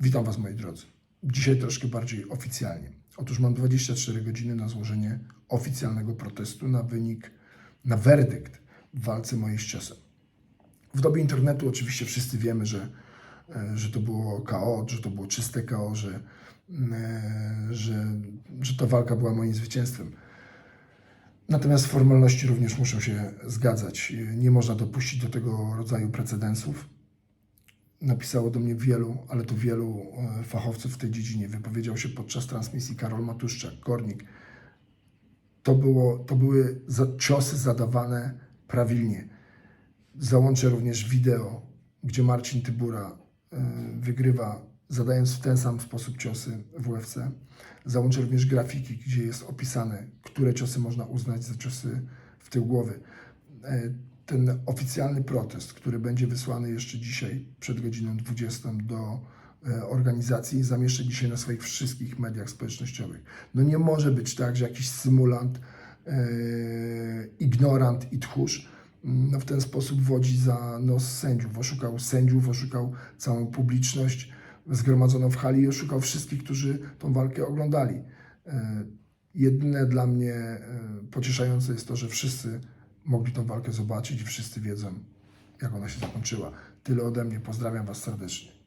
Witam Was moi drodzy. Dzisiaj troszkę bardziej oficjalnie. Otóż mam 24 godziny na złożenie oficjalnego protestu na wynik, na werdykt w walce mojej z ciosem. W dobie internetu oczywiście wszyscy wiemy, że, e, że to było KO, że to było czyste KO, że, e, że, że ta walka była moim zwycięstwem. Natomiast formalności również muszą się zgadzać. Nie można dopuścić do tego rodzaju precedensów. Napisało do mnie wielu, ale to wielu e, fachowców w tej dziedzinie. Wypowiedział się podczas transmisji Karol Matuszczak, Kornik. To, było, to były ciosy zadawane prawilnie. Załączę również wideo, gdzie Marcin Tybura e, wygrywa, zadając w ten sam sposób ciosy w UFC. Załączę również grafiki, gdzie jest opisane, które ciosy można uznać za ciosy w tył głowy. Ten oficjalny protest, który będzie wysłany jeszcze dzisiaj przed godziną 20 do e, organizacji, zamieszczę dzisiaj na swoich wszystkich mediach społecznościowych. No nie może być tak, że jakiś symulant, e, ignorant i tchórz no w ten sposób wodzi za nos sędziów. Oszukał sędziów, oszukał całą publiczność zgromadzoną w hali i oszukał wszystkich, którzy tą walkę oglądali. E, Jedyne dla mnie e, pocieszające jest to, że wszyscy mogli tą walkę zobaczyć i wszyscy wiedzą, jak ona się zakończyła. Tyle ode mnie. Pozdrawiam Was serdecznie.